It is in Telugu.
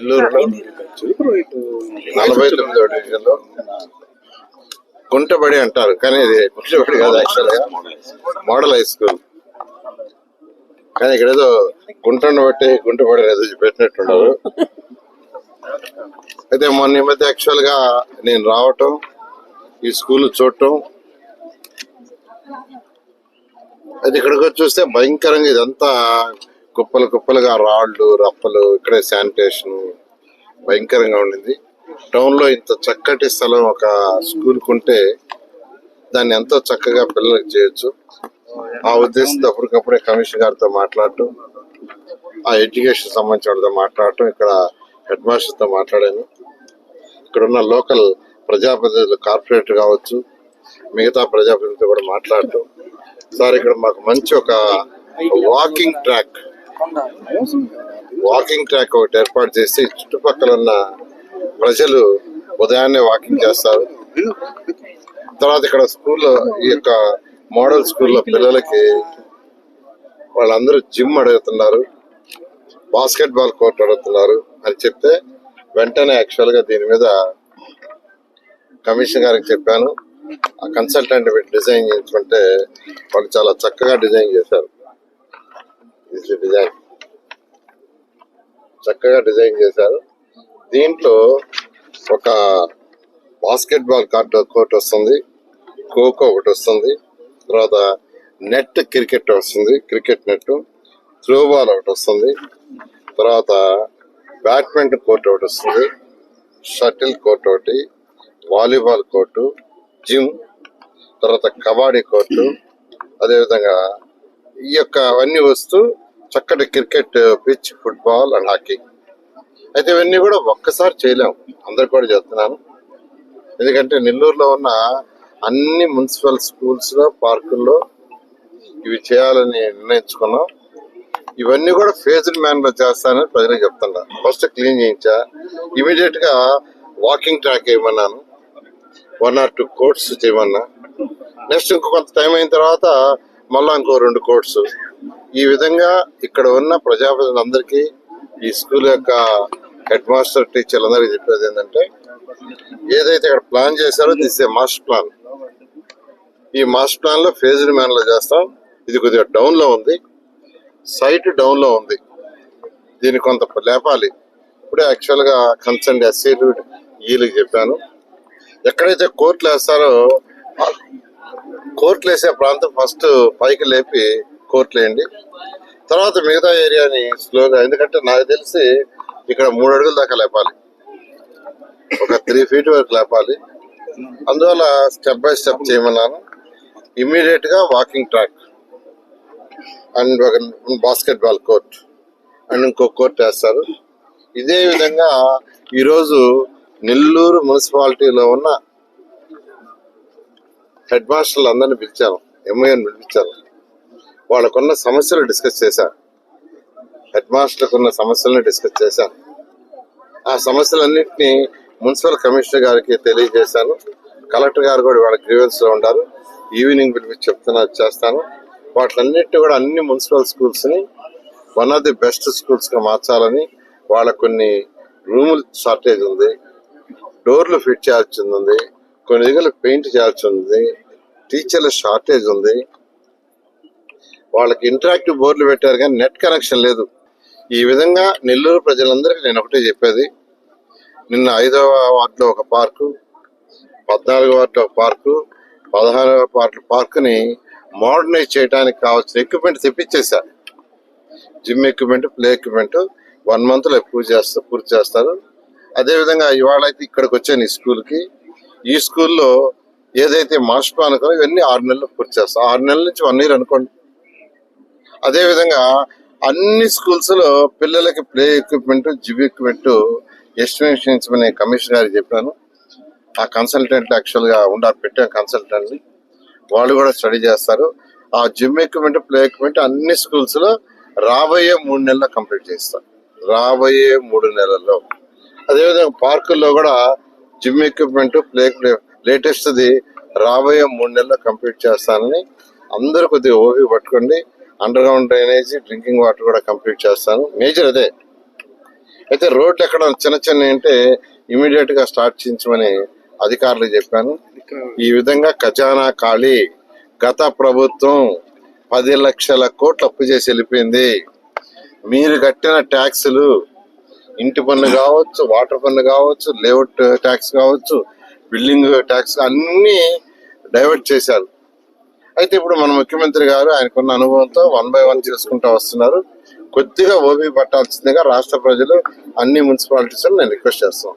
నలభై తొమ్మిదో డివిజన్లో గుంటబడి అంటారు కానీ ఇది గుంటబడి కాదు యాక్చువల్గా మోడల్ హై స్కూల్. కానీ ఇక్కడ ఏదో గుంటను బట్టి గుంటబడి ఏదో పెట్టినట్టున్నారు అయితే మొన్న ఈ మధ్య యాక్చువల్గా నేను రావటం ఈ స్కూల్ చూడటం అది ఇక్కడికి వచ్చి చూస్తే భయంకరంగా ఇదంతా కుప్పలు కుప్పలుగా రాళ్ళు రప్పలు ఇక్కడే శానిటేషన్ భయంకరంగా ఉండింది. టౌన్లో ఇంత చక్కటి స్థలం ఒక స్కూల్ ఉంటే దాన్ని ఎంతో చక్కగా పిల్లలకు చేయొచ్చు. ఆ ఉద్దేశంతో అప్పటికప్పుడే కమిషనర్ గారితో మాట్లాడటం ఆ ఎడ్యుకేషన్ సంబంధించిన వాళ్ళతో మాట్లాడటం ఇక్కడ హెడ్ మాస్టర్తో మాట్లాడాను. ఇక్కడ ఉన్న లోకల్ ప్రజాప్రతినిధులు కార్పొరేటర్ కావచ్చు మిగతా ప్రజాప్రతినిధులతో కూడా మాట్లాడటం. సార్ ఇక్కడ మాకు మంచి ఒక వాకింగ్ ట్రాక్ వాకింగ్ ట్రాక్ ఒకటి ఏర్పాటు చేసి చుట్టుపక్కల ఉన్న ప్రజలు ఉదయాన్నే వాకింగ్ చేస్తారు. తర్వాత ఇక్కడ స్కూల్లో ఈ యొక్క మోడల్ స్కూల్లో పిల్లలకి వాళ్ళందరూ జిమ్ అడుగుతున్నారు. బాస్కెట్ బాల్ కోర్ట్ అడుగుతున్నారు అని చెప్తే వెంటనే యాక్చువల్గా దీని మీద కమిషన్ గారికి చెప్పాను. ఆ కన్సల్టెంట్ డిజైన్ చేయించుకుంటే వాళ్ళు చాలా చక్కగా డిజైన్ చేశారు. డిజైన్ చక్కగా డిజైన్ చేశారు. దీంట్లో ఒక బాస్కెట్ బాల్ కార్ట్ కోర్ట్ వస్తుంది. ఖోఖో ఒకటి వస్తుంది. తర్వాత నెట్ క్రికెట్ వస్తుంది. క్రికెట్ నెట్ త్రో బాల్ ఒకటి వస్తుంది. తర్వాత బ్యాడ్మింటన్ కోర్ట్ ఒకటి వస్తుంది. షటిల్ కోర్ట్ ఒకటి. Volleyball court. జిమ్. తర్వాత కబడ్డీ కోర్టు. అదేవిధంగా ఈ యొక్క అవన్నీ వస్తూ చక్కటి cricket pitch football and hockey. అయితే ఇవన్నీ కూడా ఒక్కసారి చేయలేము అందరికి కూడా చెప్తున్నాను. ఎందుకంటే నెల్లూరులో ఉన్న అన్ని మున్సిపల్ స్కూల్స్లో పార్కుల్లో ఇవి చేయాలని నిర్ణయించుకున్నాం. ఇవన్నీ కూడా ఫేజ్డ్ మ్యాన్లో చేస్తానని ప్రజలకు చెప్తున్నా. ఫస్ట్ క్లీన్ చేయించా. ఇమీడియట్గా వాకింగ్ ట్రాక్ వేయమన్నాను వన్ ఆర్ టూ కోర్ట్స్ చేయమన్నా. నెక్స్ట్ ఇంకో కొంత టైం అయిన తర్వాత మళ్ళా ఇంకో రెండు కోర్ట్స్ ఈ విధంగా ఇక్కడ ఉన్న ప్రజాప్రతినిధులందరికీ ఈ స్కూల్ యొక్క హెడ్ మాస్టర్ టీచర్లందరికీ చెప్పేది ఏంటంటే ఏదైతే ఇక్కడ ప్లాన్ చేశారో దిస్ ఏ మాస్టర్ ప్లాన్. ఈ మాస్టర్ ప్లాన్లో ఫేజ్డ్ మ్యాన్లో చేస్తాం. ఇది కొద్దిగా డౌన్లో ఉంది. సైట్ డౌన్లో ఉంది. దీన్ని కొంత లేపాలి. ఇప్పుడే యాక్చువల్గా కన్సర్న్ ఎస్సీలు వీళ్ళకి చెప్పాను. ఎక్కడైతే కోర్టులు వేస్తారో కోర్టులు వేసే ప్రాంతం ఫస్ట్ పైకి లేపి కోర్టులు వేయండి. తర్వాత మిగతా ఏరియాని స్లోగా ఎందుకంటే నాకు తెలిసి ఇక్కడ మూడు అడుగుల దాకా లేపాలి. ఒక త్రీ ఫీట్ వరకు లేపాలి. అందువల్ల స్టెప్ బై స్టెప్ చేయమన్నాను. ఇమ్మీడియట్గా వాకింగ్ ట్రాక్ అండ్ ఒక బాస్కెట్ బాల్ కోర్ట్ అండ్ ఇంకో కోర్ట్ వేస్తారు. ఇదే విధంగా ఈరోజు నెల్లూరు మున్సిపాలిటీలో ఉన్న హెడ్ మాస్టర్లు అందరినీ పిలిచాను ఎంఐఎన్ పిలిపించాను. వాళ్ళకున్న సమస్యలు డిస్కస్ చేశాను హెడ్ మాస్టర్లకు ఉన్న సమస్యలను డిస్కస్ చేశాను ఆ సమస్యలన్నింటినీ మున్సిపల్ కమిషనర్ గారికి తెలియజేశాను. కలెక్టర్ గారు కూడా వాళ్ళ గ్రీవెన్స్లో ఉంటారు ఈవినింగ్ పిలిపించి చెప్తున్నా చేస్తాను. వాటిలన్నింటినీ కూడా అన్ని మున్సిపల్ స్కూల్స్ని వన్ ఆఫ్ ది బెస్ట్ స్కూల్స్గా మార్చాలని వాళ్ళ కొన్ని రూములు షార్టేజ్ ఉంది డోర్లు ఫిట్ చేయాల్సి ఉంది. కొన్ని దగ్గర పెయింట్ చేయాల్సి ఉంది. టీచర్ల షార్టేజ్ ఉంది. వాళ్ళకి ఇంటరాక్టివ్ బోర్డులు పెట్టారు కానీ నెట్ కనెక్షన్ లేదు. ఈ విధంగా నెల్లూరు ప్రజలందరికీ నేను ఒకటే చెప్పేది. నిన్న ఐదవ వార్డులో ఒక పార్కు పద్నాలుగో వార్డులో ఒక పార్కు పదహారవ వార్డు పార్కుని మోడర్నైజ్ చేయడానికి కావాల్సిన equipment తెప్పించేశారు. Gym equipment play equipment one మంత్లో పూర్తి చేస్తారు పూర్తి చేస్తారు. అదేవిధంగా ఇవాళ అయితే ఇక్కడికి వచ్చాను ఈ స్కూల్కి ఈ స్కూల్లో ఏదైతే మాస్టర్ ప్లాన్ అనుకున్నా ఇవన్నీ ఆరు నెలలు పూర్తి చేస్తాం. ఆరు నెలల నుంచి వన్ ఇయర్ అనుకోండి. అదేవిధంగా అన్ని స్కూల్స్లో పిల్లలకి play equipment gym equipment estimation ఇచ్చమని commissioner గారికి చెప్పాను ఆ కన్సల్టెంట్ యాక్చువల్గా ఉండాలి పెట్టాం కన్సల్టెంట్ని వాళ్ళు కూడా స్టడీ చేస్తారు. ఆ జిమ్ ఎక్విప్మెంట్ ప్లే ఎక్విప్మెంట్ అన్ని స్కూల్స్లో రాబోయే మూడు నెలల్లో కంప్లీట్ చేస్తారు రాబోయే మూడు నెలల్లో. అదేవిధంగా పార్కుల్లో కూడా gym equipment play latest the రాబోయే మూడు నెలల్లో కంప్లీట్ చేస్తానని అందరూ కొద్దిగా ఓపి పట్టుకోండి. Underground drainage drinking water కూడా కంప్లీట్ చేస్తాను. మేజర్ అదే. అయితే రోడ్లు ఎక్కడ చిన్న చిన్న అంటే ఇమీడియట్గా స్టార్ట్ చేయించమని అధికారులు చెప్పాను. ఈ విధంగా ఖజానా ఖాళీ. గత ప్రభుత్వం పది లక్షల కోట్లు అప్పు చేసి వెళ్ళిపోయింది. మీరు కట్టిన ట్యాక్సులు ఇంటి పన్ను కావచ్చు వాటర్ పన్ను కావచ్చు లేఅవుట్ ట్యాక్స్ కావచ్చు బిల్డింగ్ ట్యాక్స్ అన్ని డైవర్ట్ చేశారు. అయితే ఇప్పుడు మన ముఖ్యమంత్రి గారు ఆయనకున్న అనుభవంతో వన్ బై వన్ చేసుకుంటూ వస్తున్నారు. కొద్దిగా ఓపి పట్టాల్సిందిగా రాష్ట్ర ప్రజలు అన్ని మున్సిపాలిటీస్ నేను రిక్వెస్ట్ చేస్తాను